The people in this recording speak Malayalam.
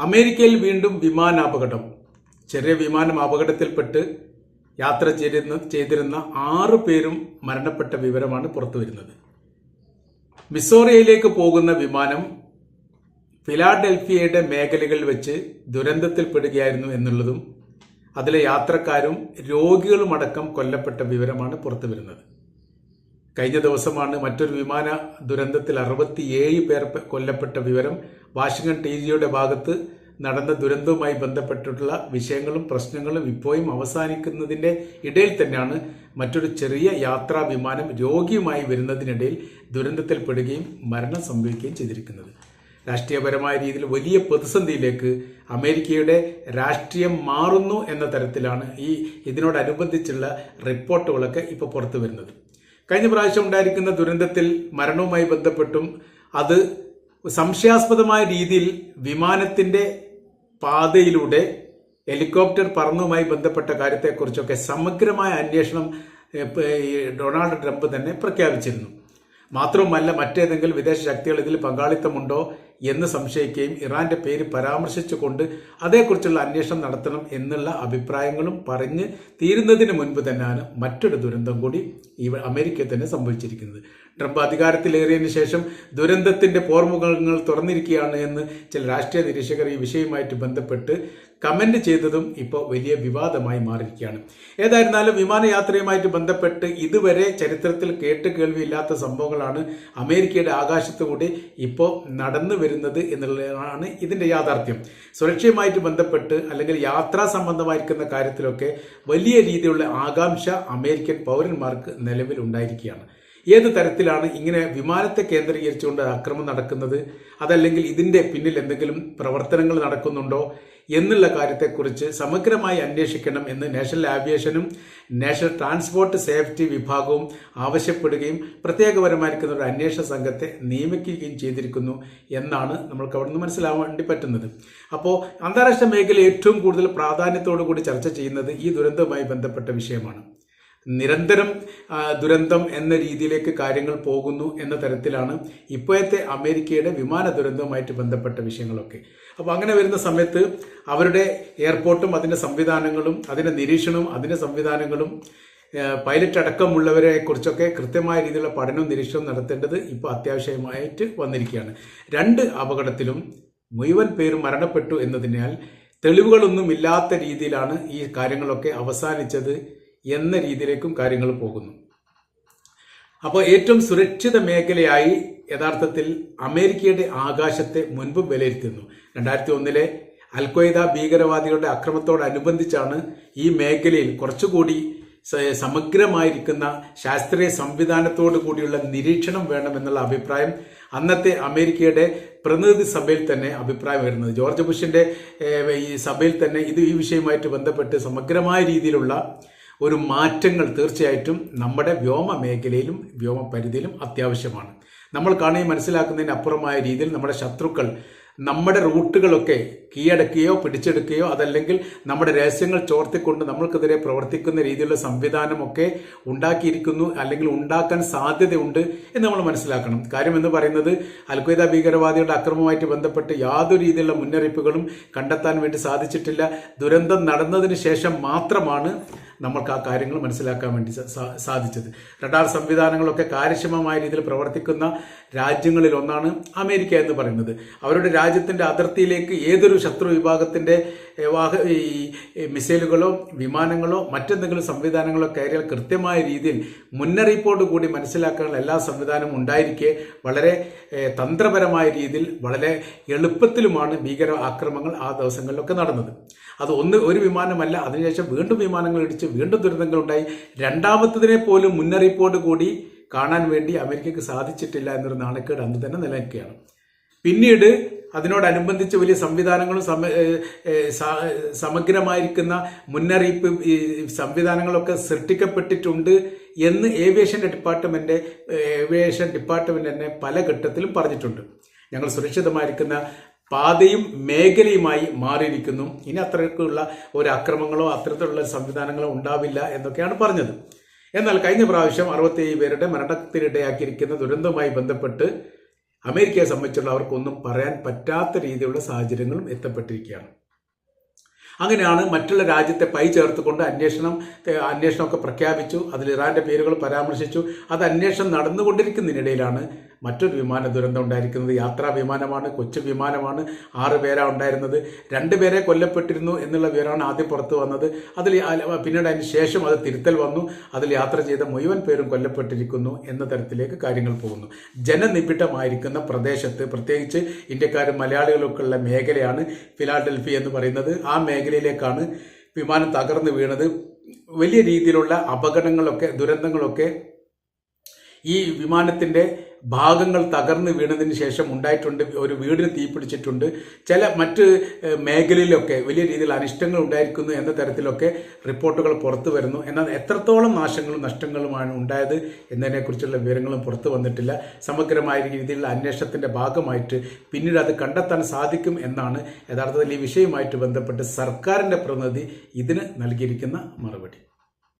അമേരിക്കയിൽ വീണ്ടും വിമാനാപകടം. ചെറിയ വിമാനം അപകടത്തിൽപ്പെട്ട് യാത്ര ചെയ്തിരുന്ന ചെയ്തിരുന്ന ആറു പേരും മരണപ്പെട്ട വിവരമാണ് പുറത്തു വരുന്നത്. മിസോറിയയിലേക്ക് പോകുന്ന വിമാനം ഫിലാഡൽഫിയയുടെ മേഖലകളിൽ വെച്ച് ദുരന്തത്തിൽപ്പെടുകയായിരുന്നു എന്നുള്ളതും അതിലെ യാത്രക്കാരും രോഗികളുമടക്കം കൊല്ലപ്പെട്ട വിവരമാണ് പുറത്തു വരുന്നത്. കഴിഞ്ഞ ദിവസമാണ് മറ്റൊരു വിമാന ദുരന്തത്തിൽ അറുപത്തിയേഴ് പേർ കൊല്ലപ്പെട്ട വിവരം വാഷിംഗ്ടൺ ടി ജിയുടെ ഭാഗത്ത് നടന്ന ദുരന്തവുമായി ബന്ധപ്പെട്ടിട്ടുള്ള വിഷയങ്ങളും പ്രശ്നങ്ങളും ഇപ്പോഴും അവസാനിക്കുന്നതിന്റെ ഇടയിൽ തന്നെയാണ് മറ്റൊരു ചെറിയ യാത്രാ വിമാനം രോഗിയുമായി വരുന്നതിനിടയിൽ ദുരന്തത്തിൽപ്പെടുകയും മരണം സംഭവിക്കുകയും ചെയ്തിരിക്കുന്നത്. രാഷ്ട്രീയപരമായ രീതിയിൽ വലിയ പ്രതിസന്ധിയിലേക്ക് അമേരിക്കയുടെ രാഷ്ട്രീയം മാറുന്നു എന്ന തരത്തിലാണ് ഈ ഇതിനോടനുബന്ധിച്ചുള്ള റിപ്പോർട്ടുകളൊക്കെ ഇപ്പോൾ പുറത്തു വരുന്നത് കഴിഞ്ഞ പ്രാവശ്യം ഉണ്ടായിരിക്കുന്ന ദുരന്തത്തിൽ മരണവുമായി ബന്ധപ്പെട്ടും അത് സംശയാസ്പദമായ രീതിയിൽ വിമാനത്തിന്റെ പാതയിലൂടെ ഹെലികോപ്റ്റർ പറന്നുമായി ബന്ധപ്പെട്ട കാര്യത്തെക്കുറിച്ചൊക്കെ സമഗ്രമായ അന്വേഷണം ഡൊണാൾഡ് ട്രംപ് തന്നെ പ്രഖ്യാപിച്ചിരുന്നു. മാത്രവുമല്ല മറ്റേതെങ്കിലും വിദേശ ശക്തികൾ ഇതിൽ പങ്കാളിത്തമുണ്ടോ എന്ന് സംശയിക്കുകയും ഇറാന്റെ പേര് പരാമർശിച്ചുകൊണ്ട് അതേക്കുറിച്ചുള്ള അന്വേഷണം നടത്തണം എന്നുള്ള അഭിപ്രായങ്ങളും പറഞ്ഞ് തീരുന്നതിന് മുൻപ് തന്നെയാണ് മറ്റൊരു ദുരന്തം കൂടി ഈ അമേരിക്കയിൽ തന്നെ സംഭവിച്ചിരിക്കുന്നത്. ട്രംപ് അധികാരത്തിലേറിയതിനു ശേഷം ദുരന്തത്തിന്റെ പോർമുഖങ്ങൾ തുറന്നിരിക്കുകയാണ് എന്ന് ചില രാഷ്ട്രീയ നിരീക്ഷകർ ഈ വിഷയവുമായിട്ട് ബന്ധപ്പെട്ട് കമന്റ് ചെയ്തതും ഇപ്പോൾ വലിയ വിവാദമായി മാറിയിരിക്കുകയാണ്. ഏതായിരുന്നാലും വിമാനയാത്രയുമായിട്ട് ബന്ധപ്പെട്ട് ഇതുവരെ ചരിത്രത്തിൽ കേട്ട് കേൾവിയില്ലാത്ത സംഭവങ്ങളാണ് അമേരിക്കയുടെ ആകാശത്തുകൂടി ഇപ്പോൾ നടന്നു വരുന്നത് എന്നുള്ളതാണ് ഇതിന്റെ യാഥാർത്ഥ്യം. സുരക്ഷയുമായിട്ട് ബന്ധപ്പെട്ട് അല്ലെങ്കിൽ യാത്രാ സംബന്ധമായിരിക്കുന്ന കാര്യത്തിലൊക്കെ വലിയ രീതിയിലുള്ള ആകാംക്ഷ അമേരിക്കൻ പൗരന്മാർക്ക് നിലവിൽ ഉണ്ടായിരിക്കുകയാണ്. ഏത് തരത്തിലാണ് ഇങ്ങനെ വിമാനത്തെ കേന്ദ്രീകരിച്ചുകൊണ്ട് അക്രമം നടക്കുന്നത്? അതല്ലെങ്കിൽ ഇതിന്റെ പിന്നിൽ എന്തെങ്കിലും പ്രവർത്തനങ്ങൾ നടക്കുന്നുണ്ടോ എന്നുള്ള കാര്യത്തെക്കുറിച്ച് സമഗ്രമായി അന്വേഷിക്കണം എന്ന് നാഷണൽ ആവിയേഷനും നാഷണൽ ട്രാൻസ്പോർട്ട് സേഫ്റ്റി വിഭാഗവും ആവശ്യപ്പെടുകയും പ്രത്യേകപരമായിരിക്കുന്ന ഒരു അന്വേഷണ സംഘത്തെ നിയമിക്കുകയും ചെയ്തിരിക്കുന്നു എന്നാണ് നമ്മൾക്ക് അവിടെ നിന്ന് മനസ്സിലാവാൻ വേണ്ടി പറ്റുന്നത്. അപ്പോൾ അന്താരാഷ്ട്ര മേഖല ഏറ്റവും കൂടുതൽ പ്രാധാന്യത്തോടു കൂടി ചർച്ച ചെയ്യുന്നത് ഈ ദുരന്തവുമായി ബന്ധപ്പെട്ട വിഷയമാണ്. നിരന്തരം ദുരന്തം എന്ന രീതിയിലേക്ക് കാര്യങ്ങൾ പോകുന്നു എന്ന തരത്തിലാണ് ഇപ്പോഴത്തെ അമേരിക്കയുടെ വിമാന ദുരന്തവുമായിട്ട് ബന്ധപ്പെട്ട വിഷയങ്ങളൊക്കെ. അപ്പോൾ അങ്ങനെ വരുന്ന സമയത്ത് അവരുടെ എയർപോർട്ടും അതിന്റെ സംവിധാനങ്ങളും അതിന്റെ നിരീക്ഷണവും അതിന്റെ സംവിധാനങ്ങളും പൈലറ്റ് അടക്കമുള്ളവരെ കുറിച്ചൊക്കെ കൃത്യമായ രീതിയിലുള്ള പഠനവും നിരീക്ഷണവും നടത്തേണ്ടത് ഇപ്പോൾ അത്യാവശ്യമായിട്ട് വന്നിരിക്കുകയാണ്. രണ്ട് അപകടത്തിലും മുഴുവൻ പേരും മരണപ്പെട്ടു എന്നതിനാൽ തെളിവുകളൊന്നും ഇല്ലാത്ത രീതിയിലാണ് ഈ കാര്യങ്ങളൊക്കെ അവസാനിച്ചത് എന്ന രീതിയിലേക്കും കാര്യങ്ങൾ പോകുന്നു. അപ്പോൾ ഏറ്റവും സുരക്ഷിത മേഖലയായി യഥാർത്ഥത്തിൽ അമേരിക്കയുടെ ആകാശത്തെ മുൻപ് വിലയിരുത്തുന്നു. രണ്ടായിരത്തി ഒന്നിലെ അൽക്വയ്ദ ഭീകരവാദികളുടെ അക്രമത്തോടനുബന്ധിച്ചാണ് ഈ മേഖലയിൽ കുറച്ചുകൂടി സമഗ്രമായിരിക്കുന്ന ശാസ്ത്രീയ സംവിധാനത്തോടു കൂടിയുള്ള നിരീക്ഷണം വേണമെന്നുള്ള അഭിപ്രായം അന്നത്തെ അമേരിക്കയുടെ പ്രതിനിധി സഭയിൽ തന്നെ അഭിപ്രായം വരുന്നത് ജോർജ് ബുഷിന്റെ ഈ സഭയിൽ തന്നെ ഇത് ഈ വിഷയവുമായിട്ട് ബന്ധപ്പെട്ട് സമഗ്രമായ രീതിയിലുള്ള ഒരു മാറ്റങ്ങൾ തീർച്ചയായിട്ടും നമ്മുടെ വ്യോമ മേഖലയിലും വ്യോമ പരിധിയിലും അത്യാവശ്യമാണ്. നമ്മൾ കാണുകയും മനസ്സിലാക്കുന്നതിന് അപ്പുറമായ രീതിയിൽ നമ്മുടെ ശത്രുക്കൾ നമ്മുടെ റൂട്ടുകളൊക്കെ കീഴടക്കുകയോ പിടിച്ചെടുക്കുകയോ അതല്ലെങ്കിൽ നമ്മുടെ രഹസ്യങ്ങൾ ചോർത്തിക്കൊണ്ട് നമ്മൾക്കെതിരെ പ്രവർത്തിക്കുന്ന രീതിയിലുള്ള സംവിധാനമൊക്കെ ഉണ്ടാക്കിയിരിക്കുന്നു അല്ലെങ്കിൽ ഉണ്ടാക്കാൻ സാധ്യതയുണ്ട് എന്ന് നമ്മൾ മനസ്സിലാക്കണം. കാര്യം എന്ന് പറയുന്നത് അൽഖ്വയ്ദ ഭീകരവാദികളുടെ അക്രമവുമായിട്ട് ബന്ധപ്പെട്ട് യാതൊരു രീതിയിലുള്ള മുന്നറിയിപ്പുകളും കണ്ടെത്താൻ വേണ്ടി സാധിച്ചിട്ടില്ല. ദുരന്തം നടന്നതിന് ശേഷം മാത്രമാണ് നമ്മൾക്ക് ആ കാര്യങ്ങൾ മനസ്സിലാക്കാൻ വേണ്ടി സാധിച്ചത്. റഡാർ സംവിധാനങ്ങളൊക്കെ കാര്യക്ഷമമായ രീതിയിൽ പ്രവർത്തിക്കുന്ന രാജ്യങ്ങളിൽ ഒന്നാണ് അമേരിക്ക എന്ന് പറയുന്നത്. അവരുടെ രാജ്യത്തിന്റെ അതിർത്തിയിലേക്ക് ഏതൊരു ശത്രു വിഭാഗത്തിന്റെ ഏ, വാഹ ഈ മിസൈലുകളോ വിമാനങ്ങളോ മറ്റെന്തെങ്കിലും സംവിധാനങ്ങളോ കയറിയാൽ കൃത്യമായ രീതിയിൽ മുന്നറിയിപ്പോട് കൂടി മനസ്സിലാക്കാനുള്ള എല്ലാ സംവിധാനവും ഉണ്ടായിരിക്കെ. വളരെ തന്ത്രപരമായ രീതിയിൽ വളരെ എളുപ്പത്തിലുമാണ് ഭീകര ആക്രമണങ്ങൾ ആ ദിവസങ്ങളിലൊക്കെ നടന്നത്. അത് ഒന്ന് ഒരു വിമാനമല്ല അതിനുശേഷം വീണ്ടും വിമാനങ്ങൾ ഇടിച്ച് വീണ്ടും ദുരന്തങ്ങൾ ഉണ്ടായി രണ്ടാമത്തതിനെ പോലും മുന്നറിയിപ്പോട് കൂടി കാണാൻ വേണ്ടി അമേരിക്കയ്ക്ക് സാധിച്ചിട്ടില്ല എന്നൊരു നാണക്കേട് അന്ന് തന്നെ നിലനിൽക്കുകയാണ്. പിന്നീട് അതിനോടനുബന്ധിച്ച് വലിയ സംവിധാനങ്ങളും സമ- സമഗ്രമായിരിക്കുന്ന മുന്നറിയിപ്പ് സംവിധാനങ്ങളൊക്കെ സൃഷ്ടിക്കപ്പെട്ടിട്ടുണ്ട് എന്ന് ഏവിയേഷൻ ഡിപ്പാർട്ട്മെന്റ് ഏവിയേഷൻ ഡിപ്പാർട്ട്മെന്റ് തന്നെ പല ഘട്ടത്തിലും പറഞ്ഞിട്ടുണ്ട്. ഞങ്ങൾ സുരക്ഷിതമായിരിക്കുന്ന പാതയും മേഖലയുമായി മാറിയിരിക്കുന്നു. ഇനി അത്രയ്ക്കുള്ള ഒരു അക്രമങ്ങളോ അത്തരത്തിലുള്ള സംവിധാനങ്ങളോ ഉണ്ടാവില്ല എന്നൊക്കെയാണ് പറഞ്ഞത്. എന്നാൽ കഴിഞ്ഞ പ്രാവശ്യം അറുപത്തേഴ് പേരുടെ മരണത്തിനിടയാക്കിയിരിക്കുന്ന ദുരന്തവുമായി ബന്ധപ്പെട്ട് അമേരിക്കയെ സംബന്ധിച്ചുള്ള അവർക്കൊന്നും പറയാൻ പറ്റാത്ത രീതിയിലുള്ള സാഹചര്യങ്ങളും എത്തപ്പെട്ടിരിക്കുകയാണ്. അങ്ങനെയാണ് മറ്റുള്ള രാജ്യത്തെ പൈ ചേർത്തുകൊണ്ട് അന്വേഷണം അന്വേഷണമൊക്കെ പ്രഖ്യാപിച്ചു. അതിൽ ഇറാന്റെ പേരുകൾ പരാമർശിച്ചു. അത് അന്വേഷണം നടന്നുകൊണ്ടിരിക്കുന്നതിനിടയിലാണ് മറ്റൊരു വിമാന ദുരന്തം ഉണ്ടായിരിക്കുന്നത്. യാത്രാ വിമാനമാണ് കൊച്ചു വിമാനമാണ്. ആറ് പേരാണ് ഉണ്ടായിരുന്നത്. രണ്ടുപേരെ കൊല്ലപ്പെട്ടിരുന്നു എന്നുള്ള വിവരമാണ് ആദ്യം പുറത്തു വന്നത്. അതിൽ പിന്നീട് അതിന് ശേഷം അത് തിരുത്തൽ വന്നു. അതിൽ യാത്ര ചെയ്ത മുഴുവൻ പേരും കൊല്ലപ്പെട്ടിരിക്കുന്നു എന്ന തരത്തിലേക്ക് കാര്യങ്ങൾ പോകുന്നു. ജനനിബിഡമായിരിക്കുന്ന പ്രദേശത്ത് പ്രത്യേകിച്ച് ഇന്ത്യക്കാരും മലയാളികളൊക്കെ ഉള്ള മേഖലയാണ് ഫിലാഡൽഫി എന്ന് പറയുന്നത്. ആ മേഖലയിലേക്കാണ് വിമാനം തകർന്നു വീണത്. വലിയ രീതിയിലുള്ള അപകടങ്ങളൊക്കെ ദുരന്തങ്ങളൊക്കെ ഈ വിമാനത്തിന്റെ ഭാഗങ്ങൾ തകർന്ന് വീണതിന് ശേഷം ഉണ്ടായിട്ടുണ്ട് ഒരു വീടിന് തീപിടിച്ചിട്ടുണ്ട് ചില മറ്റ് മേഖലയിലൊക്കെ വലിയ രീതിയിൽ അനിഷ്ടങ്ങൾ ഉണ്ടായിരിക്കുന്നു എന്ന തരത്തിലൊക്കെ റിപ്പോർട്ടുകൾ പുറത്തു വരുന്നു. എന്നാൽ എത്രത്തോളം നാശങ്ങളും നഷ്ടങ്ങളുമാണ് ഉണ്ടായത് എന്നതിനെക്കുറിച്ചുള്ള വിവരങ്ങളും പുറത്തു വന്നിട്ടില്ല. സമഗ്രമായ രീതിയിലുള്ള അന്വേഷണത്തിന്റെ ഭാഗമായിട്ട് പിന്നീട് അത് കണ്ടെത്താൻ സാധിക്കും എന്നാണ് യഥാർത്ഥത്തിൽ ഈ വിഷയവുമായിട്ട് ബന്ധപ്പെട്ട് സർക്കാരിന്റെ പ്രതിനിധി ഇതിന് നൽകിയിരിക്കുന്ന മറുപടി.